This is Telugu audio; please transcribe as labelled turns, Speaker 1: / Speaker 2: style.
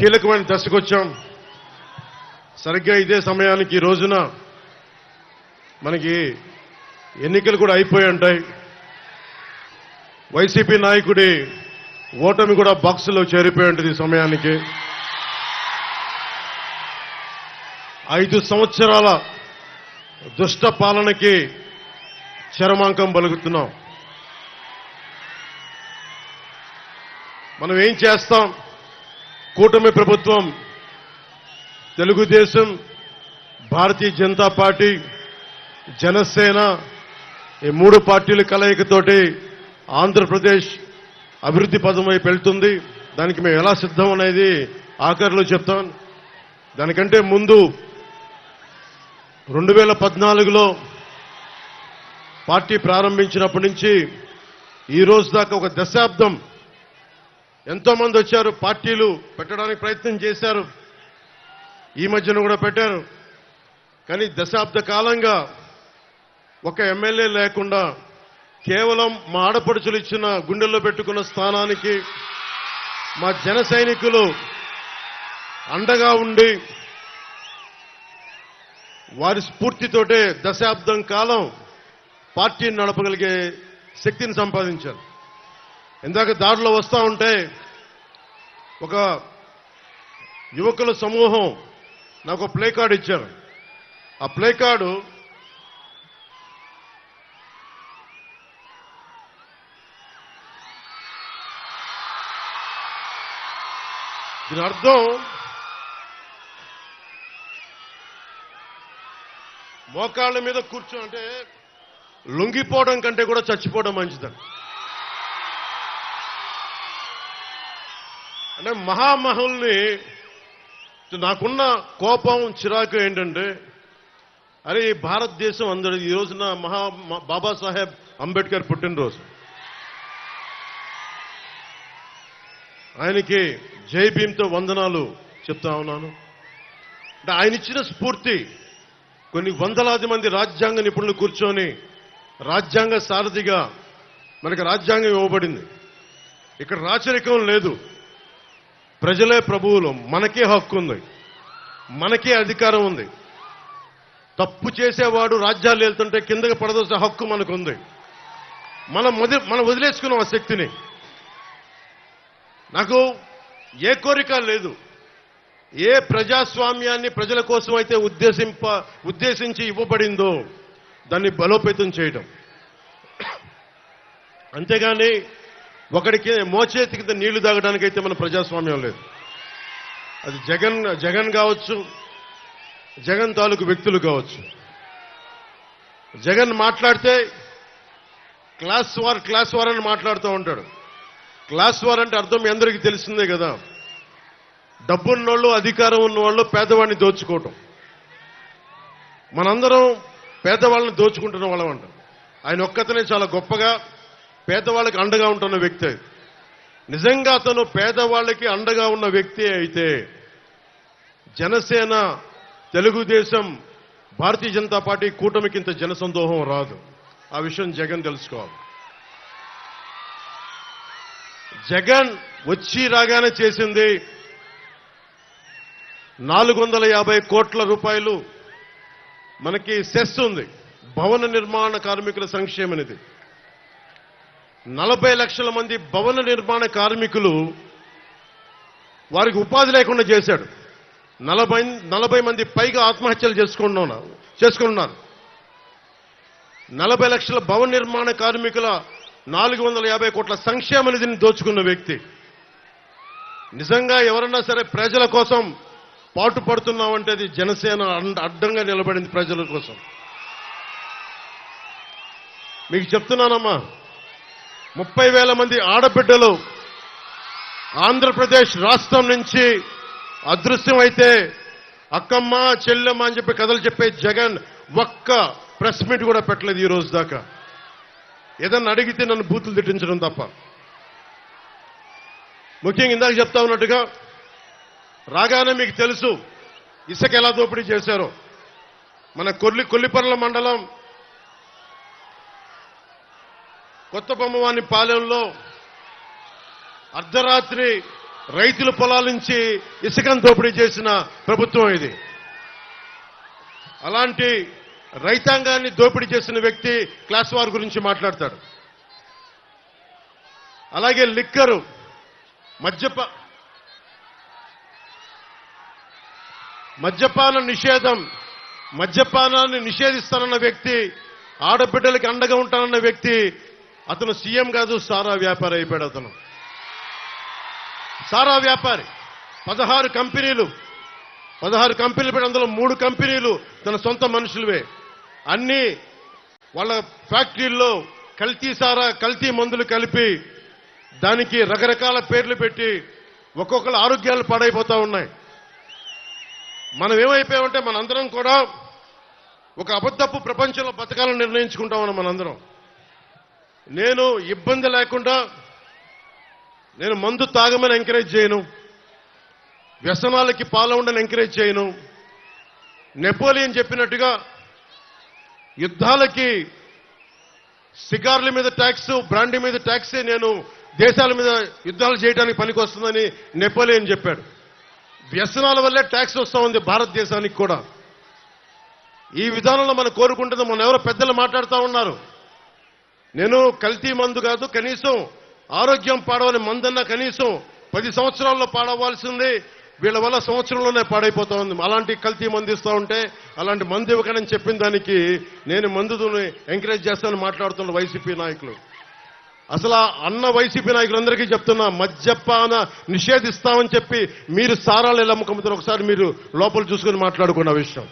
Speaker 1: కీలకమైన దశకు వచ్చాం సరిగ్గా ఇదే సమయానికి ఈ రోజున మనకి ఎన్నికలు కూడా అయిపోయి ఉంటాయి. వైసీపీ నాయకుడి ఓటమి కూడా బాక్సులో చేరిపోయి ఉంటుంది ఈ సమయానికి. ఐదు సంవత్సరాల దుష్ట పాలనకి చరమాంకం పలుకుతున్నాం. మనం ఏం చేస్తాం? కూటమి ప్రభుత్వం తెలుగుదేశం భారతీయ జనతా పార్టీ జనసేన ఈ మూడు పార్టీల కలయికతోటి ఆంధ్రప్రదేశ్ అభివృద్ధి పదం వైపు వెళ్తుంది. దానికి మేము ఎలా సిద్ధం అనేది ఆఖరిలో చెప్తాం. దానికంటే ముందు రెండు వేల పద్నాలుగులో పార్టీ ప్రారంభించినప్పటి నుంచి ఈ రోజు దాకా ఒక దశాబ్దం ఎంతో మంది వచ్చారు పార్టీలు పెట్టడానికి ప్రయత్నం చేశారు. ఈ మధ్యన కూడా పెట్టారు. కానీ దశాబ్ద కాలంగా ఒక ఎమ్మెల్యే లేకుండా కేవలం మా ఆడపడుచులు ఇచ్చిన గుండెల్లో పెట్టుకున్న స్థానానికి మా జన సైనికులు అండగా ఉండి వారి స్ఫూర్తితోటే దశాబ్దం కాలం పార్టీని నడపగలిగే శక్తిని సంపాదించారు. ఇందాక దారిలో వస్తూ ఉంటే ఒక యువకుల సమూహం నాకు ప్లే కార్డు ఇచ్చారు. ఆ ప్లే కార్డు దీని అర్థం మోకాళ్ళ మీద కూర్చో అంటే లొంగిపోవడం కంటే కూడా చచ్చిపోవడం మంచిదని. అంటే మహామహుల్ని నాకున్న కోపం చిరాకు ఏంటంటే అరే ఈ భారతదేశం అందరి ఈ రోజున మహా బాబాసాహెబ్ అంబేద్కర్ పుట్టినరోజు. ఆయనకి జై భీమ్తో వందనాలు చెప్తా ఉన్నాను. అంటే ఆయన ఇచ్చిన స్ఫూర్తి కొన్ని వందలాది మంది రాజ్యాంగ నిపుణులు కూర్చొని రాజ్యాంగ సారథిగా మనకి రాజ్యాంగం ఇవ్వబడింది. ఇక్కడ రాచరికం లేదు. ప్రజలే ప్రభువులు. మనకే హక్కు ఉంది. మనకే అధికారం ఉంది. తప్పు చేసేవాడు రాజ్యాలు వెళ్తుంటే కిందకి పడదోసే హక్కు మనకు ఉంది మనం వది మనం వదిలేసుకున్నాం ఆ శక్తిని. నాకు ఏ కోరిక లేదు. ఏ ప్రజాస్వామ్యాన్ని ప్రజల కోసం అయితే ఉద్దేశింప ఉద్దేశించి ఇవ్వబడిందో దాన్ని బలోపేతం చేయడం అంతేగాని ఒకడికి మోచేతి కింద నీళ్ళు తాగడానికైతే మన ప్రజాస్వామ్యం లేదు. అది జగన్ జగన్ కావచ్చు జగన్ తాలూకు వ్యక్తులు కావచ్చు. జగన్ మాట్లాడితే క్లాస్ వార్ క్లాస్ వార్ అని మాట్లాడుతూ ఉంటాడు. క్లాస్ వార్ అంటే అర్థం మీ అందరికీ తెలిసిందే కదా. డబ్బున్నోళ్ళు అధికారం ఉన్నవాళ్ళు పేదవాడిని దోచుకోవటం. మనందరం పేదవాళ్ళని దోచుకుంటున్న వాళ్ళం అంట. ఆయన ఒక్కతనే చాలా గొప్పగా పేదవాళ్ళకి అండగా ఉంటున్న వ్యక్తి. నిజంగా అతను పేదవాళ్ళకి అండగా ఉన్న వ్యక్తి అయితే జనసేన తెలుగుదేశం భారతీయ జనతా పార్టీ కూటమికి ఇంత జనసందోహం రాదు. ఆ విషయం జగన్ తెలుసుకోవాలి. జగన్ వచ్చి రాగానే చేసింది నాలుగు వందల యాభై కోట్ల రూపాయలు. మనకి సెస్ ఉంది. భవన నిర్మాణ కార్మికుల సంక్షేమ నిధి నలభై లక్షల మంది భవన నిర్మాణ కార్మికులు వారికి ఉపాధి లేకుండా చేశాడు. నలభై నలభై మంది పైగా ఆత్మహత్యలు చేసుకుంటున్నారు చేసుకున్నారు. నలభై లక్షల భవన నిర్మాణ కార్మికుల నాలుగు వందల యాభై కోట్ల సంక్షేమ నిధిని దోచుకున్న వ్యక్తి. నిజంగా ఎవరన్నా సరే ప్రజల కోసం పాటు పడుతున్నామంటే అది జనసేన అండ- అడ్డంగా నిలబడింది ప్రజల కోసం. మీకు చెప్తున్నానమ్మా ముప్పై వేల మంది ఆడబిడ్డలు ఆంధ్రప్రదేశ్ రాష్ట్రం నుంచి అదృశ్యమైతే అక్కమ్మ చెల్లెమ్మ అని చెప్పి కథలు చెప్పే జగన్ ఒక్క ప్రెస్ మీట్ కూడా పెట్టలేదు ఈ రోజు దాకా. ఏదన్నా అడిగితే నన్ను బూతులు తిట్టించడం తప్ప. ముఖ్యంగా ఇందాక చెప్తా ఉన్నట్టుగా రాగానే మీకు తెలుసు ఇసుక ఎలా దోపిడీ చేశారో. మన కొల్లి కొల్లిపర్ల మండలం కొత్త బొమ్మవాని పాలెంలో అర్ధరాత్రి రైతుల పొలాల నుంచి ఇసుకను దోపిడీ చేసిన ప్రభుత్వం ఇది. అలాంటి రైతాంగాన్ని దోపిడీ చేసిన వ్యక్తి క్లాస్ వార్ గురించి మాట్లాడతాడు అలాగే లిక్కరు మద్యప మద్యపాన నిషేధం మద్యపానాన్ని నిషేధిస్తానన్న వ్యక్తి ఆడబిడ్డలకి అండగా ఉంటానన్న వ్యక్తి అతను సీఎం కాదు సారా వ్యాపారి అయిపోయాడు అతను. సారా వ్యాపారి. పదహారు కంపెనీలు. పదహారు కంపెనీలు పెట్టి అందులో మూడు కంపెనీలు తన సొంత మనుషులవే. అన్ని వాళ్ళ ఫ్యాక్టరీల్లో కల్తీ సారా కల్తీ మందులు కలిపి దానికి రకరకాల పేర్లు పెట్టి ఒక్కొక్కరు ఆరోగ్యాలు పాడైపోతా ఉన్నాయి. మనం ఏమైపోయామంటే మనందరం కూడా ఒక అబద్ధపు ప్రపంచంలో బతకాలని నిర్ణయించుకుంటామని మనందరం. నేను ఇబ్బంది లేకుండా నేను మందు తాగమని ఎంకరేజ్ చేయను. వ్యసనాలకి పాల్గొండని ఎంకరేజ్ చేయను. నెపోలియన్ చెప్పినట్టుగా యుద్ధాలకి సిగార్ల మీద ట్యాక్స్ బ్రాండీ మీద ట్యాక్సే నేను దేశాల మీద యుద్ధాలు చేయడానికి పనికొస్తుందని నెపోలియన్ చెప్పాడు. వ్యసనాల వల్లే ట్యాక్స్ వస్తూ ఉంది భారతదేశానికి కూడా. ఈ విధానంలో మనం కోరుకుంటుంది మన ఎవరో పెద్దలు మాట్లాడుతూ ఉన్నారు. నేను కల్తీ మందు కాదు కనీసం ఆరోగ్యం పాడవని మందన్నా కనీసం పది సంవత్సరాల్లో పాడవలసింది వీళ్ళ వల్ల సంవత్సరంలోనే పాడైపోతా ఉంది. అలాంటి కల్తీ మందు ఇస్తూ ఉంటే అలాంటి మందు ఇవ్వకనని చెప్పిన దానికి నేను మందుని ఎంకరేజ్ చేస్తానని మాట్లాడుతున్న వైసీపీ నాయకులు. అసలు అన్న వైసీపీ నాయకులందరికీ చెప్తున్నా మద్యపాన నిషేధిస్తామని చెప్పి మీరు సారాలు ఎలా అమ్ముకుంటారు ఒకసారి మీరు లోపల చూసుకొని మాట్లాడుకున్న విషయం.